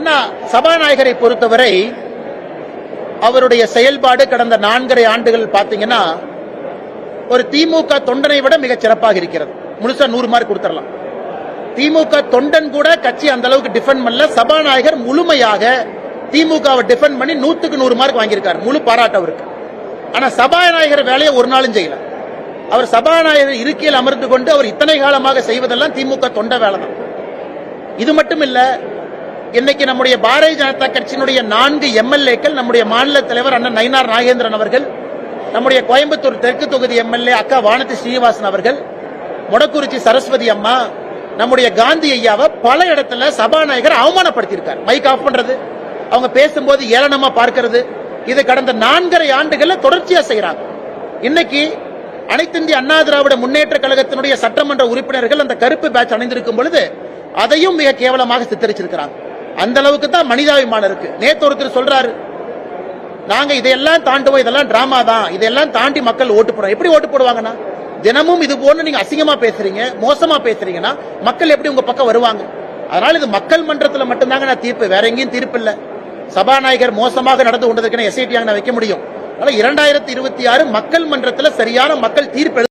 அண்ணா சபாநாயகரை பொறுத்தவரை அவருடைய செயல்பாடு கடந்த நான்கரை ஆண்டுகள் பாத்தீங்கன்னா ஒரு திமுக தொண்டனை விட மிக சிறப்பாக இருக்கிறது. முழுசா நூறு மார்க் கொடுத்துடலாம். திமுக தொண்டன் கூட கட்சி அந்த அளவுக்கு டிஃபெண்ட் பண்ணல. சபாநாயகர் முழுமையாக திமுகவை டிஃபெண்ட் பண்ணி நூத்துக்கு நூறு மார்க் வாங்கியிருக்காரு. முழு பாராட்டு அவருக்கு. ஆனா சபாநாயகர் வேலையை ஒரு நாளும் செய்யல. அவர் சபாநாயகர் இருக்கையில் அமர்ந்து கொண்டு அவர் இத்தனை காலமாக செய்வதெல்லாம் திமுக தொண்ட வேலை தான் இது மட்டும் இல்லை இன்னைக்கு நம்முடைய பாரதிய ஜனதா கட்சியினுடைய நான்கு எம்எல்ஏக்கள் நம்முடைய மாநில தலைவர் அண்ணன் நயினார் நாகேந்திரன் அவர்கள் நம்முடைய கோயம்புத்தூர் தெற்கு தொகுதி எம்எல்ஏ அக்கா வானதி ஸ்ரீனிவாசன் அவர்கள் மொடக்குறிச்சி சரஸ்வதி அம்மா நம்முடைய காந்தி ஐயாவை பல இடத்துல சபாநாயகர் அவமானப்படுத்தியிருக்கார். மைக் ஆஃப் பண்றது அவங்க பேசும்போது ஏளனமா பார்க்கிறது. இது கடந்த நான்கரை ஆண்டுகள்ல தொடர்ச்சியா செய்யறாங்க இன்னைக்கு அனைத்து இந்திய அண்ணா திராவிட முன்னேற்ற கழகத்தினுடைய சட்டமன்ற உறுப்பினர்கள் அந்த கருப்பு பேட்ச் அணிந்திருக்கும் பொழுது அதையும் மிக கேவலமாக சித்தரிச்சிருக்கிறாங்க. அந்த அளவுக்கு தான் மனிதாபிமானம் இருக்கு. நேத்து ஒருத்தர் சொல்றாரு நாங்க இதையெல்லாம் தாண்டுவோம் இதெல்லாம் டிராமா தான். இதெல்லாம் தாண்டி மக்கள் ஓட்டு போடுறோம் எப்படி ஓட்டு போடுவாங்கன்னா தினமும் இது போன்று நீங்க அசிங்கமா பேசுறீங்க மோசமா பேசுறீங்கன்னா மக்கள் எப்படி உங்க பக்கம் வருவாங்க? அதனால இது மக்கள் மன்றத்துல மட்டும்தாங்க நான் தீர்ப்பு. வேற எங்கேயும் தீர்ப்பு இல்ல. சபாநாயகர் மோசமாக நடந்து கொண்டதற்கு எஸ்ஐடி நான் வைக்க முடியும். அதனால இரண்டாயிரத்தி இருபத்தி ஆறு மக்கள் மன்றத்துல சரியான மக்கள் தீர்ப்பு